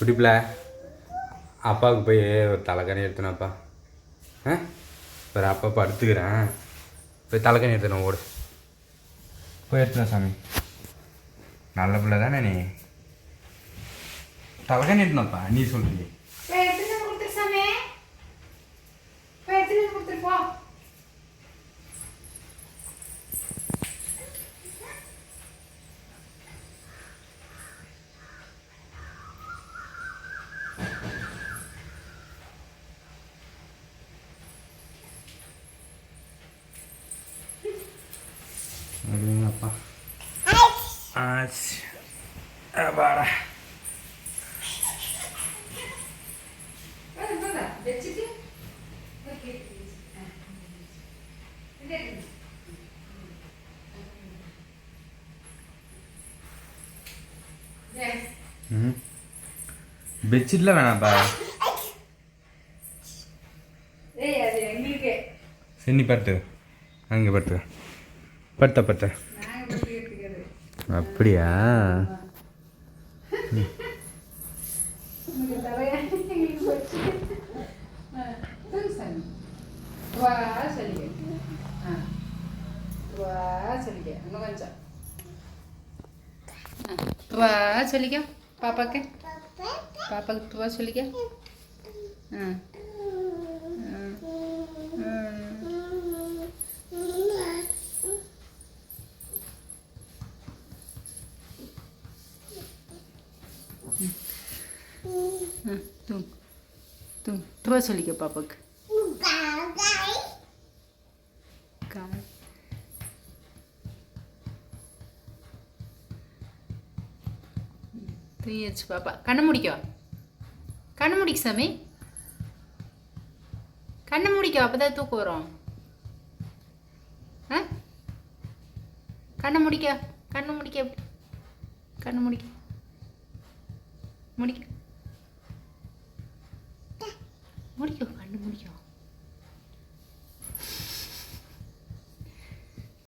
பிடிப்பில அப்பாவுக்கு போய் ஒரு தலைக்கணி எடுத்துனப்பா ஆ? வேறு அப்பா படுத்துக்கிறேன். போய் தலைக்கணி எடுத்துன ஓடு. போய் எடுத்துன சாமி. நல்ல பிள்ளை தானே நீ? தலைக்கணி எடுத்துனப்பா நீ சொல்றீங்க எடுங்க. ஏய், ம் பெட்ஷீட்டில் வேணாம்ப்பா நீ படுத்து அங்கே நாங்க போய் எடுத்துக்கிறது. அப்படியா உனக்கு தலையா எங்களுக்கு போச்சு. ஆ, தூக்கு சாமி. வா சொல்லிக்க. ஆ. வா சொல்லிக்க. இன்னும் கொஞ்சம். ஆ, வா சொல்லிக்க பாப்பாக்கு பாப்பாக்கு துவா சொல்லிக்க ஆ ஆ. ம், தூ தூங்கு. சொல்லிக்க பாப்பாக்கு கால் தூங்கிடுச்சு பாப்பா கண்ணை முடிக்கோ கண்ணை முடிக்க சாமி கண்ணை முடிக்கோ அப்பதான் தூக்கம் வரும் ஆ கண்ணை முடிக்க கண்ணை முடிக்க எப்படி கண்ணை முடிக்க முடிக்க முடிக்கோ கண்ணு முடிக்கோ